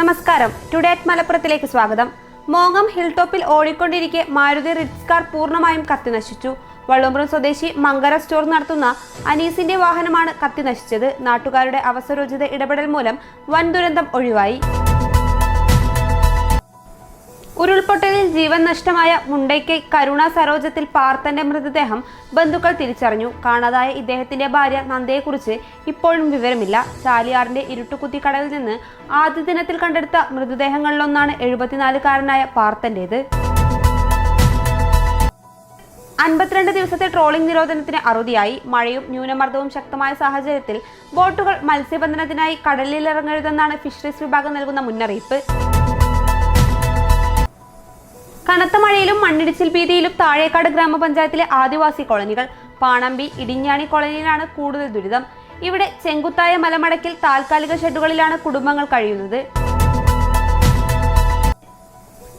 നമസ്കാരം. ടുഡേറ്റ് മലപ്പുറത്തിലേക്ക് സ്വാഗതം. മോങ്ങം ഹിൽ ടോപ്പിൽ ഓടിക്കൊണ്ടിരിക്കെ മാരുതി റിറ്റ്സ് കാർ പൂർണമായും കത്തി നശിച്ചു സ്വദേശി മങ്കര സ്റ്റോർ നടത്തുന്ന അനീസിന്റെ വാഹനമാണ് കത്തി നശിച്ചത് നാട്ടുകാരുടെ അവസരോചിത ഇടപെടൽ മൂലം വൻ ദുരന്തം ഒഴിവായി. ഉരുൾപൊട്ടലിൽ ജീവൻ നഷ്ടമായ മുണ്ടയ്ക്ക് കരുണ സരോജത്തിൽ പാർത്തന്റെ മൃതദേഹം ബന്ധുക്കൾ തിരിച്ചറിഞ്ഞു. കാണാതായ ഇദ്ദേഹത്തിന്റെ ഭാര്യ നന്ദയെക്കുറിച്ച് ഇപ്പോഴും വിവരമില്ല. ചാലിയാറിന്റെ ഇരുട്ടുകുത്തിക്കടവിൽ നിന്ന് ആദ്യ ദിനത്തിൽ കണ്ടെടുത്ത മൃതദേഹങ്ങളിലൊന്നാണ് എഴുപത്തിനാലുകാരനായ പാർത്തന്റേത് അൻപത്തിരണ്ട് ദിവസത്തെ ട്രോളിംഗ് നിരോധനത്തിന് അറുതിയായി. മഴയും ന്യൂനമർദ്ദവും ശക്തമായ സാഹചര്യത്തിൽ ബോട്ടുകൾ മത്സ്യബന്ധനത്തിനായി കടലിലിറങ്ങരുതെന്നാണ് ഫിഷറീസ് വിഭാഗം നൽകുന്ന മുന്നറിയിപ്പ്. മഴയിലും മണ്ണിടിച്ചിൽ ഭീതിയിലും താഴേക്കാട് ഗ്രാമപഞ്ചായത്തിലെ ആദിവാസി കോളനികൾ പാണമ്പി ഇടിഞ്ഞാണി കോളനിയിലാണ് കൂടുതൽ ദുരിതം. ഇവിടെ ചെങ്കുത്തായ മലമടക്കിൽ താൽക്കാലിക ഷെഡുകളിലാണ് കുടുംബങ്ങൾ കഴിയുന്നത്.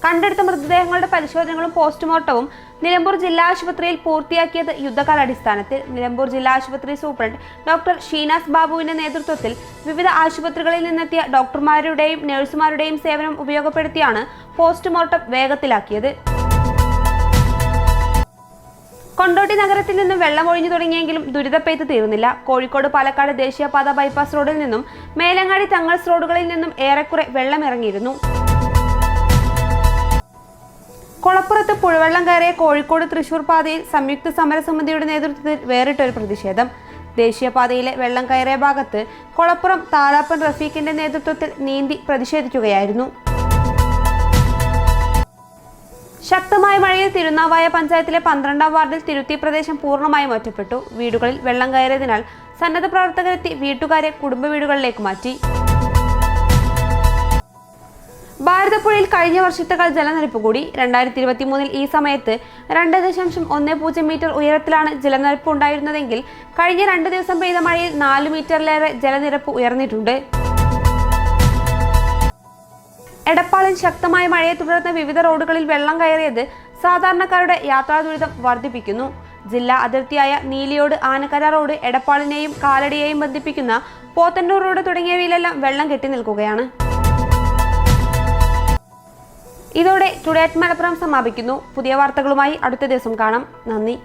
കണ്ടെടുത്ത മൃതദേഹങ്ങളുടെ പരിശോധനകളും പോസ്റ്റ്മോർട്ടവും നിലമ്പൂർ ജില്ലാ ആശുപത്രിയിൽ പൂർത്തിയാക്കിയത് യുദ്ധകാലാടിസ്ഥാനത്തിൽ. നിലമ്പൂർ ജില്ലാ ആശുപത്രി സൂപ്രണ്ട് ഡോക്ടർ ഷീനാസ് ബാബുവിന്റെ നേതൃത്വത്തിൽ വിവിധ ആശുപത്രികളിൽ നിന്നെത്തിയ ഡോക്ടർമാരുടെയും നഴ്സുമാരുടെയും സേവനം ഉപയോഗപ്പെടുത്തിയാണ് പോസ്റ്റ്മോർട്ടം വേഗത്തിലാക്കിയത്. കൊണ്ടോട്ടി നഗരത്തിൽ നിന്നും വെള്ളം ഒഴിഞ്ഞു തുടങ്ങിയെങ്കിലും ദുരിതപ്പെയ്ത്ത് തീർന്നില്ല. കോഴിക്കോട് പാലക്കാട് ദേശീയപാത ബൈപ്പാസ് റോഡിൽ നിന്നും മേലങ്ങാടി തങ്ങൾസ് റോഡുകളിൽ നിന്നും ഏറെക്കുറെ വെള്ളം ഇറങ്ങിയിരുന്നു. കൊളപ്പുറത്ത് പുഴവെള്ളം കയറിയ കോഴിക്കോട് തൃശൂർ പാതയിൽ സംയുക്ത സമരസമിതിയുടെ നേതൃത്വത്തിൽ വേറിട്ടൊരു പ്രതിഷേധം. ദേശീയപാതയിലെ വെള്ളം കയറിയ ഭാഗത്ത് കൊളപ്പുറം താലാപ്പൻ റഫീഖിന്റെ നേതൃത്വത്തിൽ നീന്തി പ്രതിഷേധിക്കുകയായിരുന്നു. ശക്തമായ മഴയിൽ തിരുനാവായ പഞ്ചായത്തിലെ പന്ത്രണ്ടാം വാർഡിൽ തിരുത്തി പ്രദേശം പൂർണമായും ഒറ്റപ്പെട്ടു. വീടുകളിൽ വെള്ളം കയറിയതിനാൽ സന്നദ്ധ പ്രവർത്തകരെത്തി വീട്ടുകാരെ കുടുംബ വീടുകളിലേക്ക് മാറ്റി. ഭാരതപ്പുഴയിൽ കഴിഞ്ഞ വർഷത്തേക്കാൾ ജലനിരപ്പ് കൂടി. രണ്ടായിരത്തി ഇരുപത്തി മൂന്നിൽ ഈ സമയത്ത് രണ്ട് ദശാംശം ഒന്ന് പൂജ്യം മീറ്റർ ഉയരത്തിലാണ് ജലനിരപ്പ് ഉണ്ടായിരുന്നതെങ്കിൽ കഴിഞ്ഞ രണ്ട് ദിവസം പെയ്ത മഴയിൽ നാല് മീറ്ററിലേറെ ജലനിരപ്പ് ഉയർന്നിട്ടുണ്ട്. എടപ്പാളിൽ ശക്തമായ മഴയെ തുടർന്ന് വിവിധ റോഡുകളിൽ വെള്ളം കയറിയത് സാധാരണക്കാരുടെ യാത്രാ ദുരിതം വർദ്ധിപ്പിക്കുന്നു. ജില്ലാ അതിർത്തിയായ നീലിയോട് ആനക്കര റോഡ് എടപ്പാളിനെയും കാലടിയെയും ബന്ധിപ്പിക്കുന്ന പോത്തന്നൂർ റോഡ് തുടങ്ങിയവയിലെല്ലാം വെള്ളം കെട്ടി നിൽക്കുകയാണ്. ഇതോടെ ടുഡേ അറ്റ് മലപ്പുറം സമാപിക്കുന്നു. പുതിയ വാർത്തകളുമായി അടുത്ത ദിവസം കാണാം. നന്ദി.